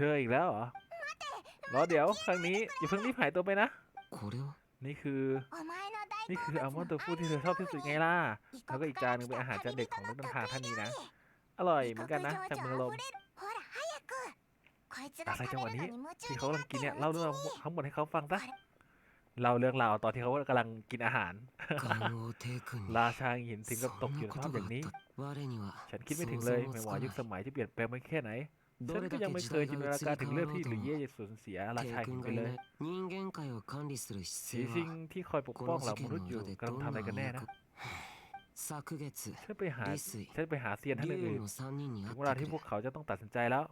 ธออีกแล้วเหรอรอเดี๋ยวครั้งนี้อย่าเพิ่งรีบหายตัวไปนะ นี่คือ นี่คืออัลมอนด์ตัวฟูที่เธอชอบที่สุดไงล่ะ แล้วก็อีกจานนึงเป็นอาหารจานเด็กของนักเดินตางท่านนี้นะ อร่อยเหมือนกันนะจากเมืองลมอะไรจังหวะนี้ที่เขากำลังกินเนี่ยเล่าเรื่องทั้งหมดให้เขาฟังซะเล่าเรื่องราวตอนที่เขากำลังกินอาหาร ราชาหินถึงกับตกอยู่ในภาพอย่างนี้ ฉันคิดไม่ถึงเลยไม่ว่ายุคสมัยที่เปลี่ยนแปลงไปแค่ไหน ฉันก็ยังไม่เคยจินตนาการถึงเรื่องที่หรือเย่จะสูญเสียราชายคนไปเลยสีสิ่งที่คอยปกป้องเหล่ามนุษย์อยู่กำลังทำอะไรกันแน่นะฉันไปหาฉันไปหาเซียนท่านอื่นถึงเวลาที่พวกเขาจะต้องตัดสินใจแล้ว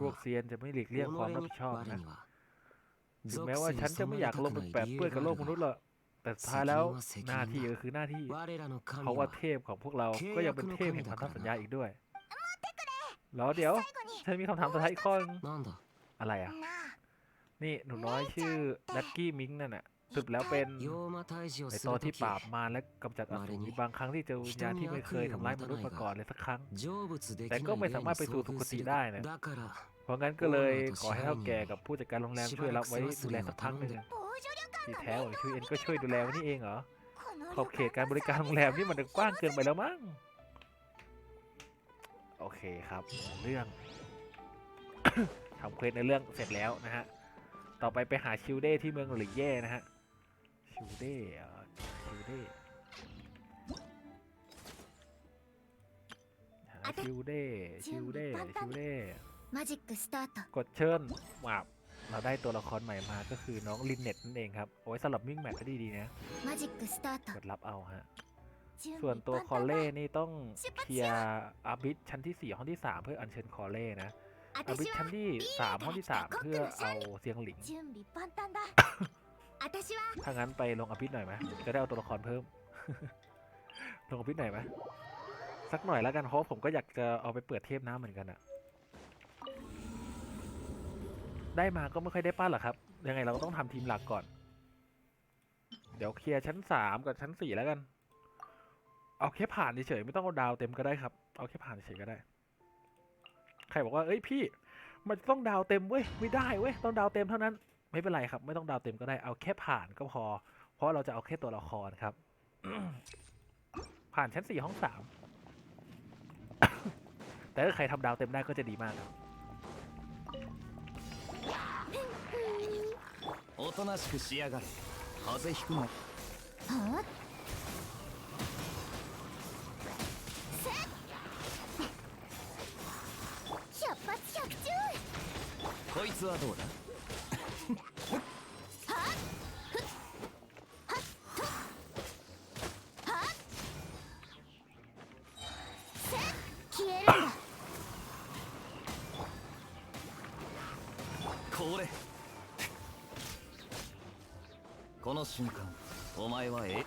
พวกเซียนจะไม่หลีกเลี่ยงความรับผิดชอบนะถึงแม้ว่าฉันจะไม่อยากลงไปแปดเปื้อนกับโลกมนุษย์หรอก แต่ท้ายแล้วหน้าที่ก็คือหน้าที่เพราะว่าเทพของพวกเราก็ยังเป็นเทพแห่งพันธสัญญาอีกด้วยแล้วเดี๋ยวฉันมีคำถามสุดท้ายอีกข้ออะไรอะ นี่หนูน้อยชื่อลักกี้มิงนั่นน่ะสืบแล้วเป็นไอตัวที่ปราบมาและกำจัดอสูรบางครั้งที่เจอวิญญาณที่ไม่เคยทำร้ายมนุษย์มาก่อนเลยสักครั้ง แต่ก็ไม่สามารถไปสู่สุคติได้นะเพราะงั้นก็เลยขอให้เท่าแก่กับผู้จัดการโรงแรมช่วยรับไว้ดูแลสักครั้งหนึ่ง ที่แท้ของคิวเอ็นก็ช่วยดูแลนี่เองเหรอ ขอบเขตการบริการโรงแรมนี่มันกว้างเกินไปแล้วมั้ง โอเคครับ เรื่องทำเควสในเรื่องเสร็จแล้วนะฮะ ต่อไปไปหาชิวเด้ที่เมืองหลิเย่นะฮะ ชิวเด้ชิวเด้ชิวเด้ชิวเด้ชิวเด้กดเชิญหวาบ เราได้ตัวละครใหม่มาก็คือน้องลินเน็ตนั่นเองครับโอ้ยสำหรับมิ่งแมทก็ดีดีนะกดรับเอาฮะส่วนตัวคอเล่นี่ต้องเคลียอาบิทชั้นที่ 4 ห้องที่ 3 เพื่ออัญเชิญคอเล่นะอาบิทชั้นที่ 3 ห้องที่ 3 เพื่อเอาเซียงหลิงถ้างั้นไปลงอาบิทหน่อยไหมจะได้เอาตัวละครเพิ่ม ลงอาบิทหน่อยไหมสักหน่อยแล้วกันเพราะผมก็อยากจะเอาไปเปิดเทพน้ำเหมือนกันอะ ได้มาก็ไม่ค่อยได้ป้านหรอกครับ ยังไงเราก็ต้องทำทีมหลักก่อน เดี๋ยวเคลียร์ชั้น3กับชั้น4แล้วกัน เอาแค่ผ่านเฉยๆไม่ต้องเอาดาวเต็มก็ได้ครับ เอาแค่ผ่านเฉยก็ได้ ใครบอกว่าเอ้ยพี่ มันต้องดาวเต็มเว้ยไม่ได้เว้ยต้องดาวเต็มเท่านั้น ไม่เป็นไรครับ ไม่ต้องดาวเต็มก็ได้เอาแค่ผ่านก็พอ เพราะเราจะเอาแค่ตัวละครครับ ผ่านชั้นสี่ห้องสามแต่ถ้าใครทำดาวเต็มได้ก็จะดีมากครับ おとなしくしやがれ。風邪ひくな。はあ？百発百中こいつはどうだ？この瞬間お前はえ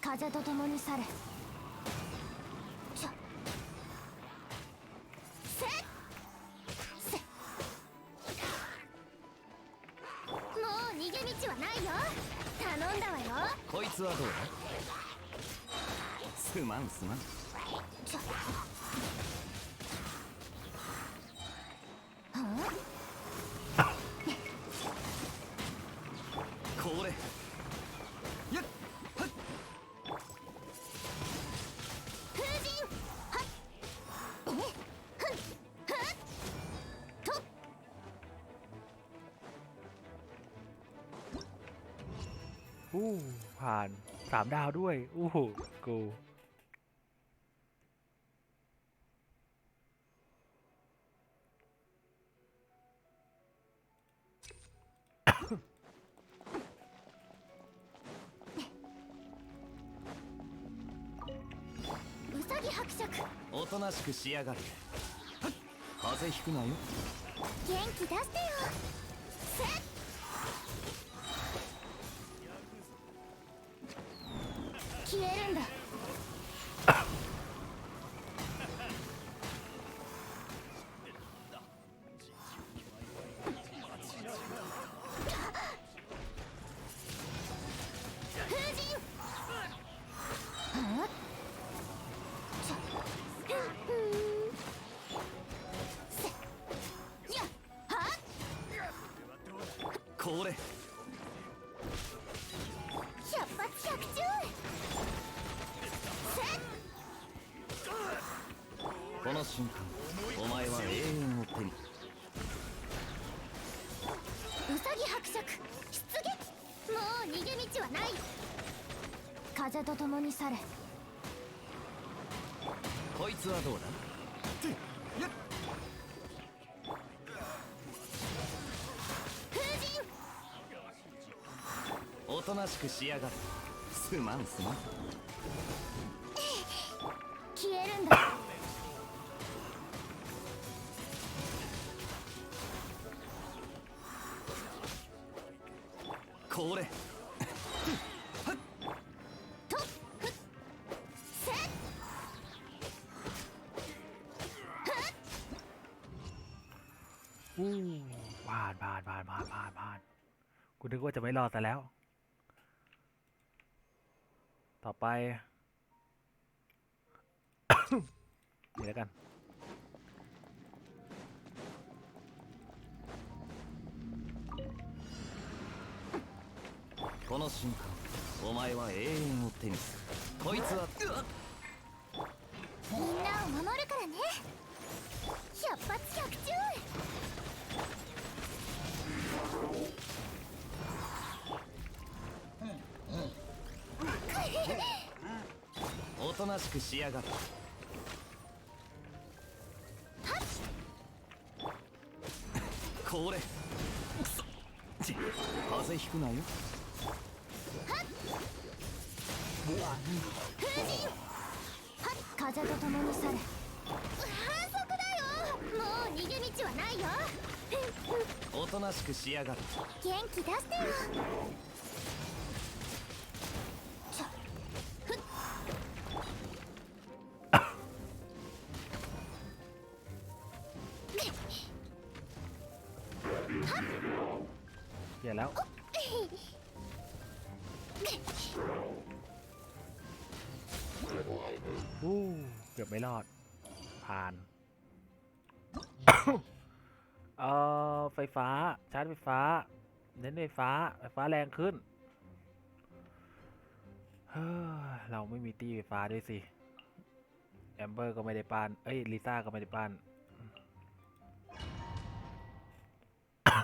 風と共に去れう逃げ道はないよ。頼んだわよ。こいつはどうだ？すまんすまん。ちょはあこれ อู้ผ่านสามดาวด้วย อู้หูกู うさぎ伯爵おとなしくしやがれはっ風邪ひくなよ元気出してよ 消えるんだ。この瞬間お前は永遠を手に。ウサギ伯爵出撃もう逃げ道はない。風と共に去れ。こいつはどうだ？風神。おとなしくしやがるすまんすまん อู้ผ่านผ่านผ่านผ่านผ่านผ่านกูนึกว่าจะไม่รอดแต่แล้ว ต่อไป นี่แล้วกัน この瞬間お前は永遠を手にするこいつはうわっ なしくしやがるこれ。くそ。ち風邪ひくなよ。はっ。風と共に去れ。反則だよ。もう逃げ道はないよ。おとなしくしやがる元気出してよ เหี้ยแล้ว อู้เกือบไม่รอด ผ่าน เอ่อ ไฟฟ้า ชาร์จไฟฟ้า เน้นไฟฟ้า ไฟฟ้าแรงขึ้น เฮ้อ เราไม่มีตีไฟฟ้าด้วยสิ แอมเบอร์ก็ไม่ได้ปาน เอ้ย ลิซ่าก็ไม่ได้ปาน